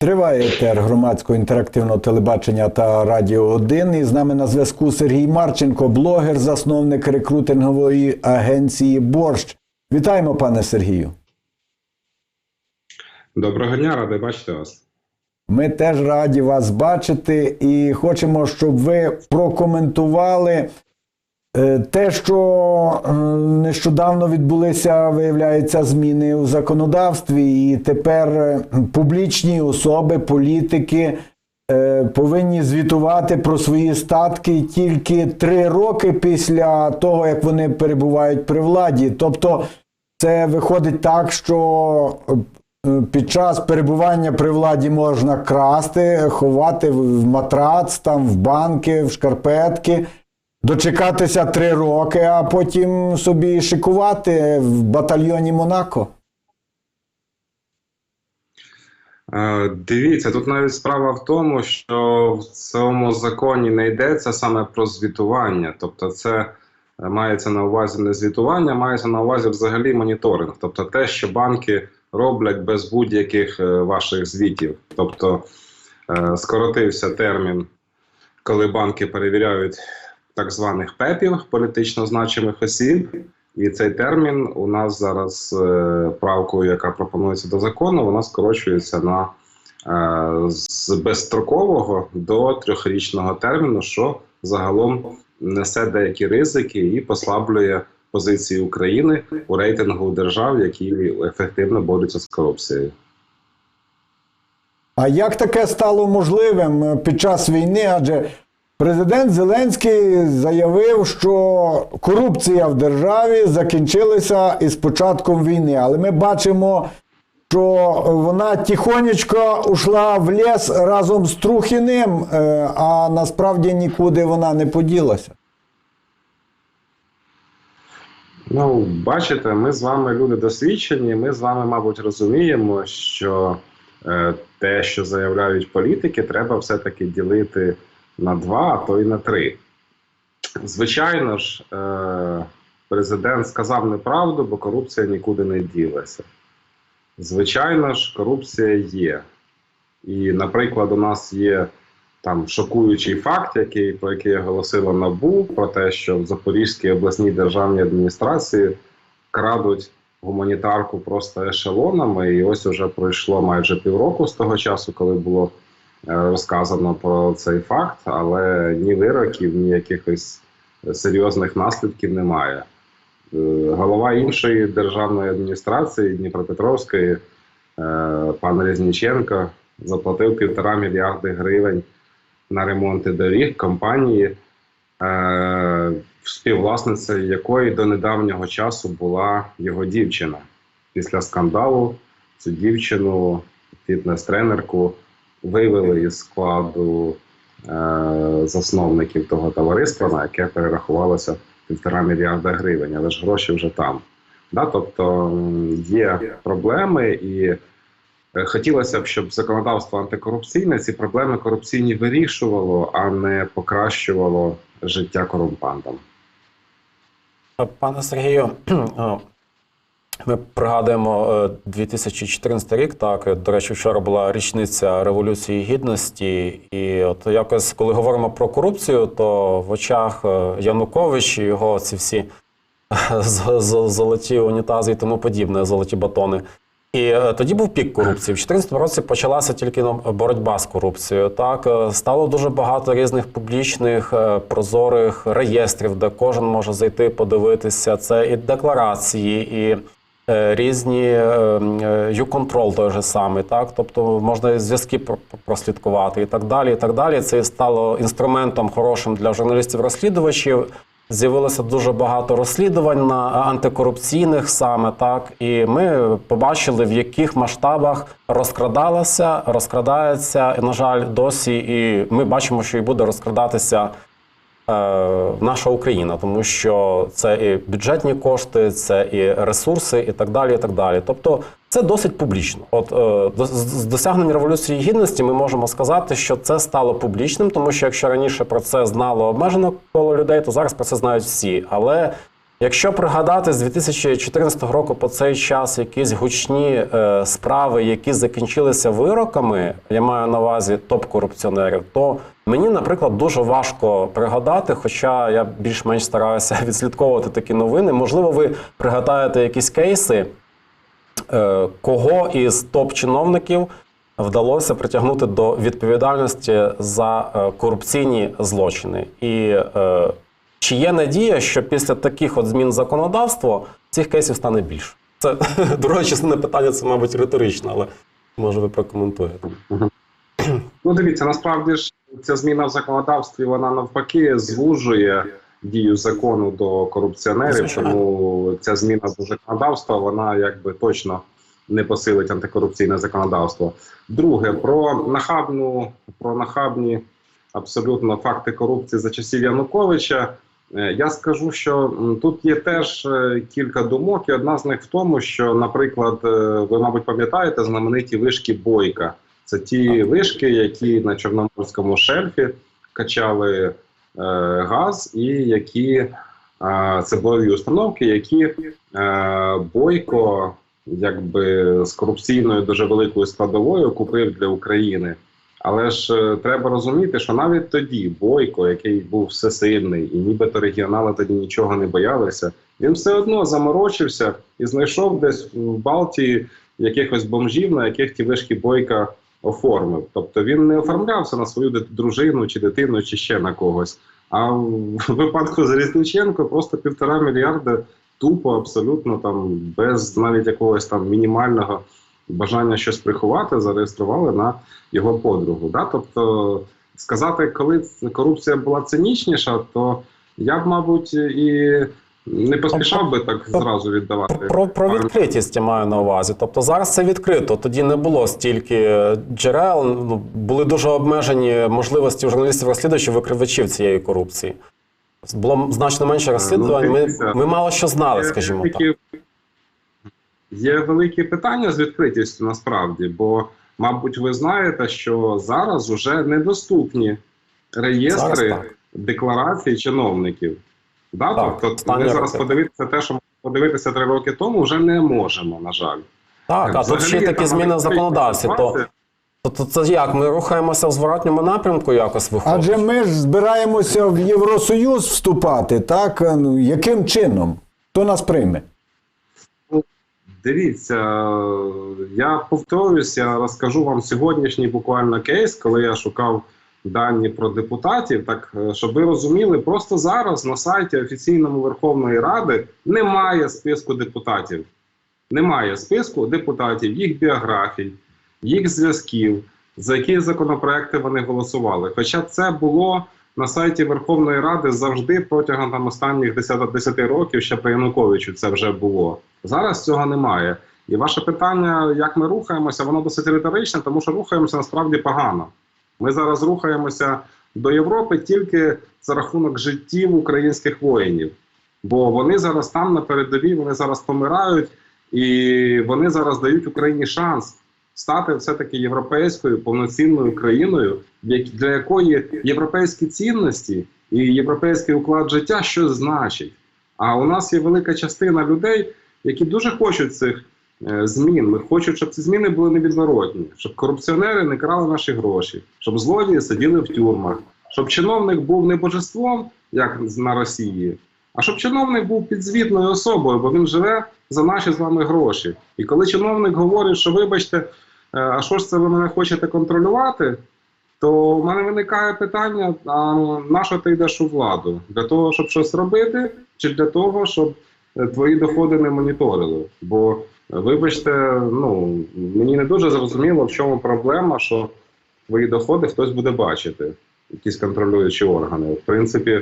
Триває етер громадського інтерактивного телебачення та радіо 1. І з нами на зв'язку Сергій Марченко, блогер, засновник рекрутингової агенції Борщ. Вітаємо, пане Сергію. Доброго дня, радий бачити вас. Ми теж раді вас бачити і хочемо, щоб ви прокоментували те, що е, нещодавно відбулися, виявляється, зміни у законодавстві, і тепер е, публічні особи, політики е, повинні звітувати про свої статки тільки три роки після того, як вони перебувають при владі. Тобто, це виходить так, що е, під час перебування при владі можна красти, ховати в матрац, там, в банки, в шкарпетки, дочекатися три роки, а потім собі шикувати в батальйоні Монако. Е, Дивіться, тут навіть справа в тому, що в цьому законі не йдеться саме про звітування. Тобто, це е, мається на увазі не звітування, мається на увазі взагалі моніторинг. Тобто те, що банки роблять без будь-яких е, ваших звітів. Тобто скоротився термін, коли банки перевіряють так званих ПЕПів, політично значимих осіб. І цей термін у нас зараз е, правкою, яка пропонується до закону, вона скорочується на е, з безстрокового до трьохрічного терміну, що загалом несе деякі ризики і послаблює позиції України у рейтингу держав, які ефективно борються з корупцією. А як таке стало можливим е, під час війни? Адже президент Зеленський заявив, що корупція в державі закінчилася із початком війни. Але ми бачимо, що вона тихонечко ушла в ліс разом з Трухіним, е, а насправді нікуди вона не поділася. Ну, бачите, ми з вами люди досвідчені. Ми з вами, мабуть, розуміємо, що е, те, що заявляють політики, треба все-таки ділити на два, а то й на три. Звичайно ж, е, президент сказав неправду, бо корупція нікуди не ділася. Звичайно ж, корупція є. І, наприклад, у нас є там шокуючий факт, який про який оголосила НАБУ, про те, що в Запорізькій обласній державній адміністрації крадуть гуманітарку просто ешелонами. І ось уже пройшло майже півроку з того часу, коли було розказано про цей факт, але ні вироків, ні якихось серйозних наслідків немає. Е, Голова іншої державної адміністрації Дніпропетровської, е, пан Резніченко, заплатив півтора мільярди гривень на ремонти доріг компанії, е, співвласницею якої до недавнього часу була його дівчина. Після скандалу цю дівчину, фітнес-тренерку, вивели із складу е, засновників того товариства, на яке перерахувалося півтора мільярда гривень, але ж гроші вже там. Да? Тобто є проблеми і. Е, Хотілося б, щоб законодавство антикорупційне ці проблеми корупційні вирішувало, а не покращувало життя корумпантам. Пане Сергію, ми пригадуємо е, 2014 рік. Так е, до речі, вчора була річниця Революції Гідності, і от якось, коли говоримо про корупцію, то в очах е, Янукович і його ці всі золоті унітази і тому подібне, золоті батони. І е, тоді був пік корупції. В 2014 році почалася тільки ну, боротьба з корупцією. Так е, стало дуже багато різних публічних е, прозорих реєстрів, де кожен може зайти, подивитися. Це і декларації, і е, різні ю-контрол той же самий, так тобто можна зв'язки про- прослідкувати і так далі. І так далі. Це стало інструментом хорошим для журналістів-розслідувачів. З'явилося дуже багато розслідувань на антикорупційних саме так, і ми побачили, в яких масштабах розкрадалася, розкрадається, і, на жаль, досі. І ми бачимо, що і буде розкрадатися е, наша Україна, тому що це і бюджетні кошти, це і ресурси, і так далі. І так далі. Тобто це досить публічно. От е, з з досягнення революції гідності ми можемо сказати, що це стало публічним, тому що якщо раніше про це знало обмежено коло людей, то зараз про це знають всі. Але Якщо пригадати з 2014 року по цей час якісь гучні е, справи, які закінчилися вироками, я маю на увазі топ-корупціонерів, то мені, наприклад, дуже важко пригадати, хоча я більш-менш стараюся відслідковувати такі новини. Можливо, ви пригадаєте якісь кейси, е, кого із топ-чиновників вдалося притягнути до відповідальності за е, корупційні злочини. І е, чи є надія, що після таких от змін законодавства цих кейсів стане більше? Це друга частина питання, це, мабуть, риторично, але може ви прокоментуєте. Ну, дивіться, насправді ж ця зміна в законодавстві вона навпаки звужує дію закону до корупціонерів. Тому ця зміна до законодавства вона якби точно не посилить антикорупційне законодавство. Друге, про нахабну, про нахабні абсолютно факти корупції за часів Януковича. Е, Я скажу, що тут є теж е, кілька думок, і одна з них в тому, що, наприклад, е, ви, мабуть, пам'ятаєте знамениті вишки Бойка. Це ті вишки, які на Чорноморському шельфі качали е, газ, і які е, це бойові установки, які е, Бойко якби з корупційною дуже великою складовою купив для України. Але ж е, треба розуміти, що навіть тоді Бойко, який був всесильний, і нібито регіонали тоді нічого не боялися, він все одно заморочився і знайшов десь в Балтії якихось бомжів, на яких ті вишки Бойка оформив. Тобто він не оформлявся на свою дружину чи дитину, чи ще на когось. А в випадку з Різниченко просто півтора мільярда тупо, абсолютно там без навіть якогось там мінімального бажання щось приховати, зареєстрували на його подругу. Да? Тобто сказати, коли корупція була цинічніша, то я б, мабуть, і не поспішав би так зразу віддавати. Про, про відкритість я маю на увазі. Тобто зараз це відкрито. Тоді не було стільки джерел, ну, були дуже обмежені можливості у журналістів розслідувачів викривачів цієї корупції. Було значно менше розслідувань. Ми, ми мало що знали, скажімо так. Є великі питання з відкритістю насправді, бо, мабуть, ви знаєте, що зараз вже недоступні реєстри декларацій чиновників. Да? Так, тобто, ми зараз подивитися те, що подивитися три роки тому, вже не можемо, на жаль. Так, а тут ще такі зміни в законодавстві. То, то, то це як? Ми рухаємося в зворотньому напрямку якось виходить? Адже ми ж збираємося в Євросоюз вступати, так? Ну, яким чином? Хто нас прийме? Дивіться, я повторюсь, я розкажу вам сьогоднішній буквально кейс, коли я шукав дані про депутатів. Так е, щоб ви розуміли, просто зараз на сайті офіційному Верховної Ради немає списку депутатів. Немає списку депутатів, їх біографій, їх зв'язків, за які законопроекти вони голосували. Хоча це було на сайті Верховної Ради завжди протягом там останніх 10, 10 років, ще при Януковичу це вже було. Зараз цього немає. І ваше питання, як ми рухаємося, воно досить риторичне, тому що рухаємося насправді погано. Ми зараз рухаємося до Європи тільки за рахунок життів українських воїнів. Бо вони зараз там на передовій, вони зараз помирають, і вони зараз дають Україні шанс стати все-таки європейською повноцінною країною, для якої європейські цінності і європейський уклад життя щось значить. А у нас є велика частина людей, які дуже хочуть цих змін. Ми хочуть, щоб ці зміни були невідворотні, щоб корупціонери не крали наші гроші, щоб злодії сиділи в тюрмах, щоб чиновник був не божеством, як на Росії, а щоб чиновник був підзвітною особою, бо він живе за наші з вами гроші. І коли чиновник говорить, що вибачте, е, а що ж це ви мене хочете контролювати? То в мене виникає питання: а на що ти йдеш у владу? Для того, щоб щось робити, чи для того, щоб е, твої доходи не моніторили? Бо, е, вибачте, ну мені не дуже зрозуміло, в чому проблема, що твої доходи хтось буде бачити, якісь контролюючі органи. В принципі,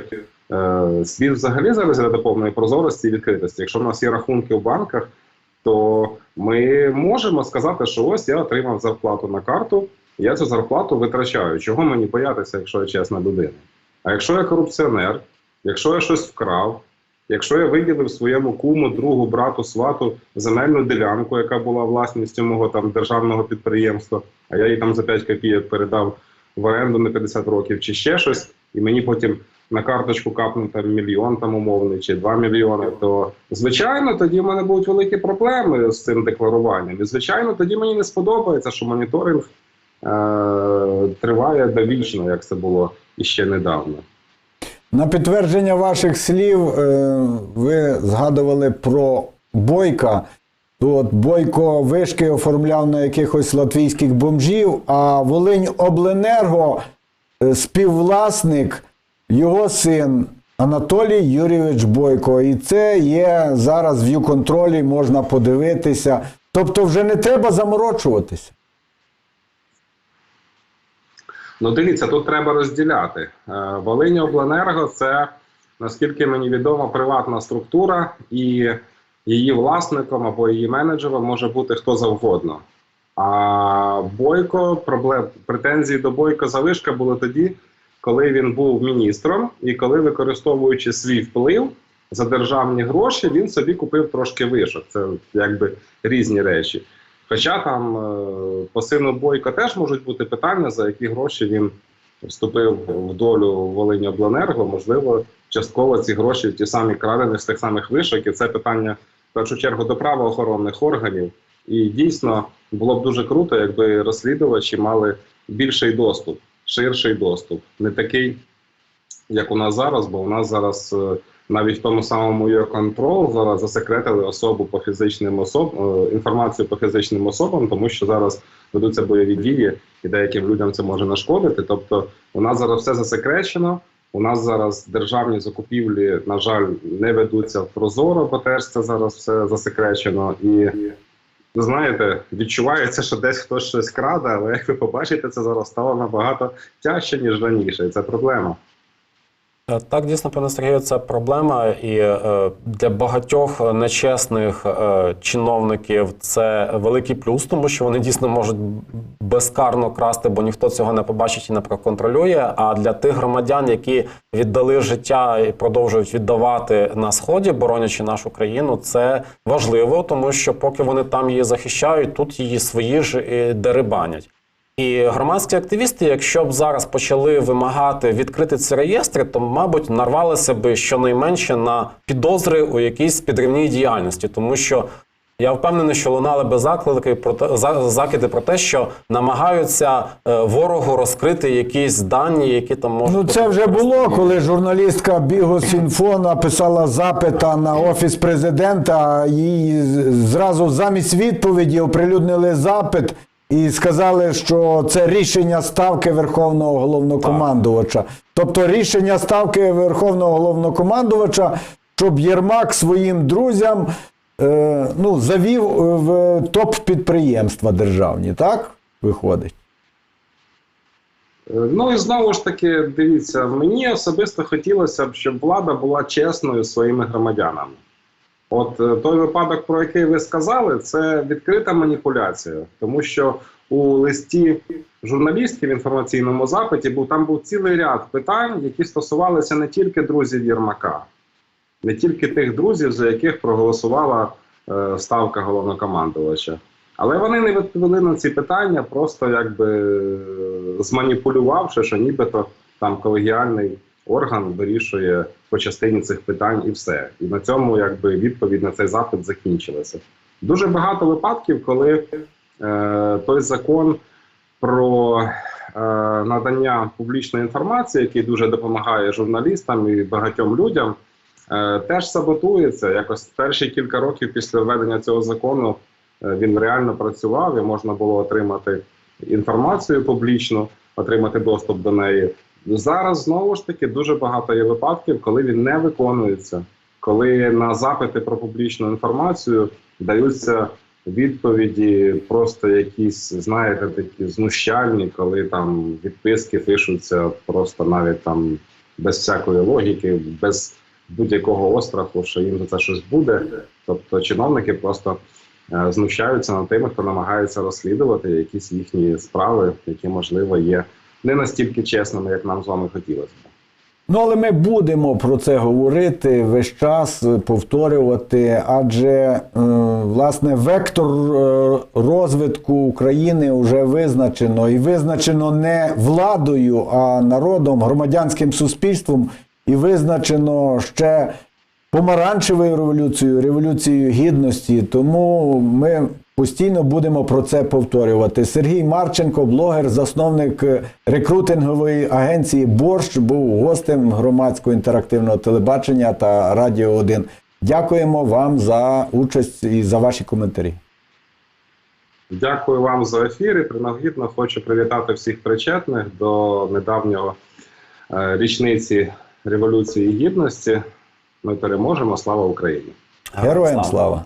е, світ взагалі зараз до повної прозорості і відкритості. Якщо в нас є рахунки в банках, то ми можемо сказати, що ось я отримав зарплату на карту, я цю зарплату витрачаю. Чого мені боятися, якщо я чесна людина? А якщо я корупціонер, якщо я щось вкрав, якщо я виділив своєму куму, другу, брату, свату земельну ділянку, яка була власністю мого там державного підприємства, а я її там за 5 копійок передав в оренду на 50 років, чи ще щось, і мені потім на карточку капнути мільйон там умовний чи 2 мільйони, то звичайно тоді в мене будуть великі проблеми з цим декларуванням. І звичайно, тоді мені не сподобається, що моніторинг е- триває довічно, як це було іще недавно. На підтвердження ваших слів, е, ви згадували про Бойка. То От Бойко вишки оформляв на якихось латвійських бомжів, а Волинь Обленерго е, співвласник, його син Анатолій Юрійович Бойко. І це є зараз в Юконтролі, можна подивитися. Тобто вже не треба заморочуватися. Ну, дивіться, тут треба розділяти. Е, Обленерго це, наскільки мені відомо, приватна структура, і її власником або її менеджером може бути хто завгодно. А Бойко, проблем, претензії до Бойко Залишка були тоді, коли він був міністром, і коли, використовуючи свій вплив за державні гроші, він собі купив трошки вишок. Це якби різні речі. Хоча там е, по Бойко теж можуть бути питання, за які гроші він вступив в долю Волині Обленерго. Можливо, частково ці гроші ті самі крадені з тих самих вишок, і це питання в першу чергу до правоохоронних органів. І дійсно було б дуже круто, якби розслідувачі мали більший доступ, ширший доступ, не такий, як у нас зараз, бо у нас зараз е, навіть в тому самому Юрконтрол зараз засекретили особу по фізичним особ... е, інформацію по фізичним особам, тому що зараз ведуться бойові дії, і деяким людям це може нашкодити. Тобто, у нас зараз все засекречено. У нас зараз державні закупівлі, на жаль, не ведуться в прозоро, бо теж це зараз все засекречено. І знаєте, відчувається, що десь хтось щось краде, але як ви побачите, це зараз стало набагато тяжче, ніж раніше, і це проблема. Е, Так, дійсно, пане Сергію, це проблема, і е, для багатьох нечесних е, чиновників це великий плюс, тому що вони дійсно можуть безкарно красти, бо ніхто цього не побачить і не проконтролює. А для тих громадян, які віддали життя і продовжують віддавати на сході, боронячи нашу країну, це важливо, тому що поки вони там її захищають, тут її свої ж дерибанять. І громадські активісти, якщо б зараз почали вимагати відкрити ці реєстри, то, мабуть, нарвалися би щонайменше на підозри у якійсь підривній діяльності, тому що я впевнений, що лунали би заклики про те, закиди про те, що намагаються е, ворогу розкрити якісь дані, які там можуть Ну, це вже було, коли журналістка Бігосінфо написала запита на офіс президента. Їй зразу замість відповіді оприлюднили запит і сказали, що це рішення ставки Верховного головнокомандувача. Тобто рішення ставки Верховного головнокомандувача, щоб Єрмак своїм друзям е, ну, завів е, в топ підприємства державні, так? Виходить. Е, Ну і знову ж таки, дивіться, мені особисто хотілося б, щоб влада була чесною своїми громадянами. От е, той випадок, про який ви сказали, це відкрита маніпуляція, тому що у листі журналістів в інформаційному запиті був там був цілий ряд питань, які стосувалися не тільки друзів Єрмака, не тільки тих друзів, за яких проголосувала е, ставка головнокомандувача. Але вони не відповіли на ці питання, просто якби е, зманіпулювавши, що нібито там колегіальний орган вирішує по частині цих питань і все. І на цьому якби відповідь на цей запит закінчилася. Дуже багато випадків, коли е, той закон про е, надання публічної інформації, який дуже допомагає журналістам і багатьом людям, е, теж саботується. Якось перші кілька років після введення цього закону е, він реально працював і можна було отримати інформацію публічну, отримати доступ до неї. Зараз знову ж таки дуже багато є випадків, коли він не виконується, коли на запити про публічну інформацію даються відповіді, просто якісь, знаєте, такі знущальні, коли там відписки пишуться просто навіть там без всякої логіки, без будь-якого остраху, що їм за це щось буде. Тобто чиновники просто е, знущаються над тими, хто намагається розслідувати якісь їхні справи, які можливо є не настільки чесними, як нам з вами хотілося б. Ну, але ми будемо про це говорити весь час, повторювати, адже е, власне вектор е, розвитку України вже визначено і визначено не владою, а народом, громадянським суспільством. і визначено ще помаранчевою революцією, революцією гідності. Тому ми постійно будемо про це повторювати. Сергій Марченко, блогер, засновник е, рекрутингової агенції Борщ, був гостем громадського інтерактивного телебачення та Радіо 1. Дякуємо вам за участь і за ваші коментарі. Дякую вам за ефір і принагідно хочу привітати всіх причетних до недавнього е, річниці Революції Гідності. Ми переможемо. Слава Україні! Героям слава!